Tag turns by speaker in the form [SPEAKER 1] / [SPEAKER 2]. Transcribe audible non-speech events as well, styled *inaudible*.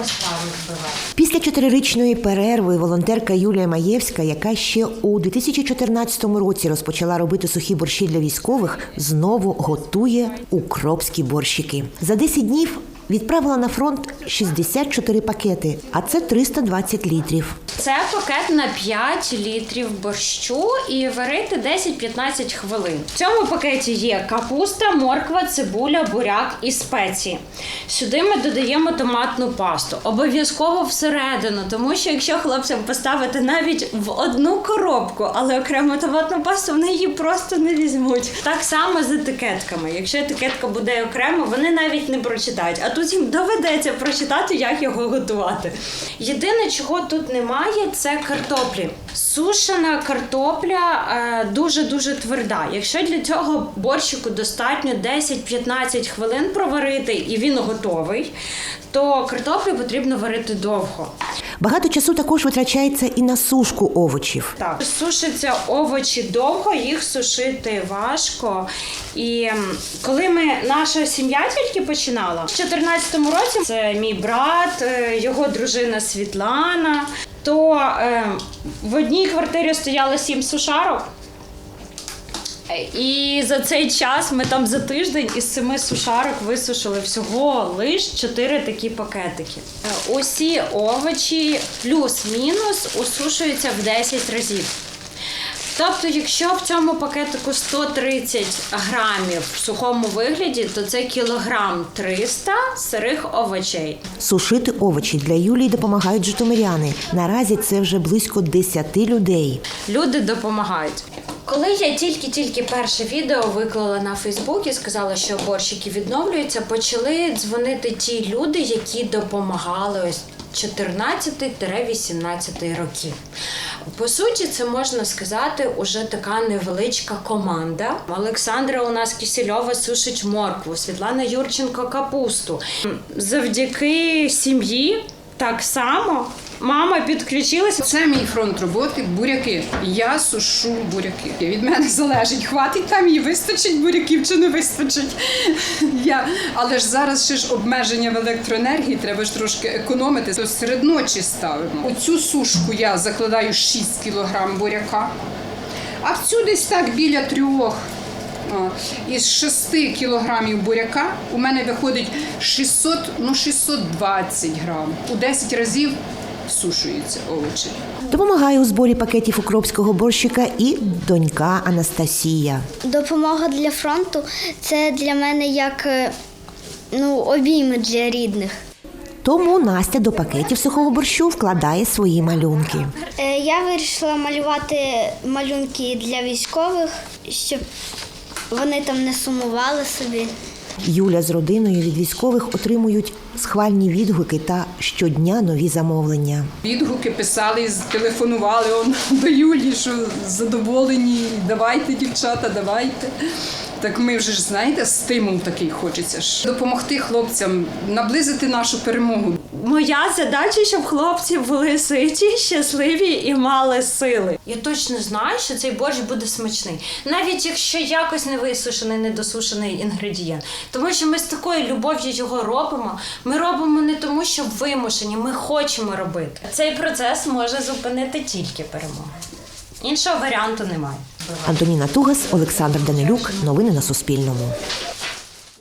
[SPEAKER 1] ось збивати.
[SPEAKER 2] Після чотирирічної перерви волонтерка Юлія Маєвська, яка ще у 2014 році розпочала робити сухі борщі для військових, знову готує укропські борщики. За 10 днів відправила на фронт 64 пакети, а це 320 літрів.
[SPEAKER 1] Це пакет на 5 літрів борщу і варити 10-15 хвилин. В цьому пакеті є капуста, морква, цибуля, буряк і спеції. Сюди ми додаємо томатну пасту. Обов'язково всередину, тому що якщо хлопцям поставити навіть в одну коробку, але окремо томатну пасту, вони її просто не візьмуть. Так само з етикетками. Якщо етикетка буде окремо, вони навіть не прочитають. Тут їм доведеться прочитати, як його готувати. Єдине, чого тут немає, це картоплі. Сушена картопля дуже дуже тверда. Якщо для цього борщику достатньо 10-15 хвилин проварити і він готовий, то картоплю потрібно варити довго.
[SPEAKER 2] Багато часу також витрачається і на сушку овочів.
[SPEAKER 1] Так, сушаться овочі довго, їх сушити важко. І коли ми наша сім'я тільки починала, в 2014 році це мій брат, е, його дружина Світлана. То е, в одній квартирі стояло сім сушарок. І за цей час ми там за тиждень із семи сушарок висушили всього лиш чотири такі пакетики. Е, Усі овочі плюс-мінус усушуються в 10 разів. Тобто, якщо в цьому пакетику 130 грамів в сухому вигляді, то це кілограм 300 сирих овочей.
[SPEAKER 2] Сушити овочі для Юлії допомагають житомиряни. Наразі це вже близько 10 людей.
[SPEAKER 1] Люди допомагають. Коли я тільки-тільки перше відео виклала на Фейсбук і сказала, що борщики відновлюються, почали дзвонити ті люди, які допомагали ось 14-18 років. По суті, це можна сказати уже така невеличка команда. Олександра у нас Кисельова сушить моркву, Світлана Юрченко капусту. Завдяки сім'ї так само мама підключилася.
[SPEAKER 3] Це мій фронт роботи буряки. Я сушу буряки. Від мене залежить, хватить там і вистачить буряків чи не вистачить. *laughs* Я... Але ж зараз ще ж обмеження в електроенергії, треба ж трошки економити. То серед ночі ставимо. Оцю сушку я закладаю 6 кг буряка, а в цю десь так біля трьох. Із 6 кілограмів буряка у мене виходить 600, ну 620 грам. У 10 разів всушуються овочі.
[SPEAKER 2] Допомагає у зборі пакетів укропського борщика і донька Анастасія.
[SPEAKER 4] Допомога для фронту це для мене як е, ну, обійми для рідних.
[SPEAKER 2] Тому Настя до пакетів сухого борщу вкладає свої малюнки.
[SPEAKER 4] Е, Я вирішила малювати малюнки для військових, щоб вони там не сумували собі.
[SPEAKER 2] Юля з родиною від військових отримують схвальні відгуки та щодня нові замовлення.
[SPEAKER 3] Відгуки писали, телефонували он *laughs* до Юлі, що задоволені. Давайте, дівчата, давайте. Так ми вже ж знаєте, стимул такий хочеться ж допомогти хлопцям, наблизити нашу перемогу.
[SPEAKER 1] Моя задача, щоб хлопці були ситі, щасливі і мали сили. Я точно знаю, що цей борщ буде смачний, навіть якщо якось не висушений, недосушений інгредієнт. Тому що ми з такою любов'ю його робимо. Ми робимо не тому, що вимушені, ми хочемо робити. Цей процес може зупинити тільки перемогу. Іншого варіанту немає.
[SPEAKER 2] Антоніна Тугас, Олександр Данилюк. Новини на Суспільному.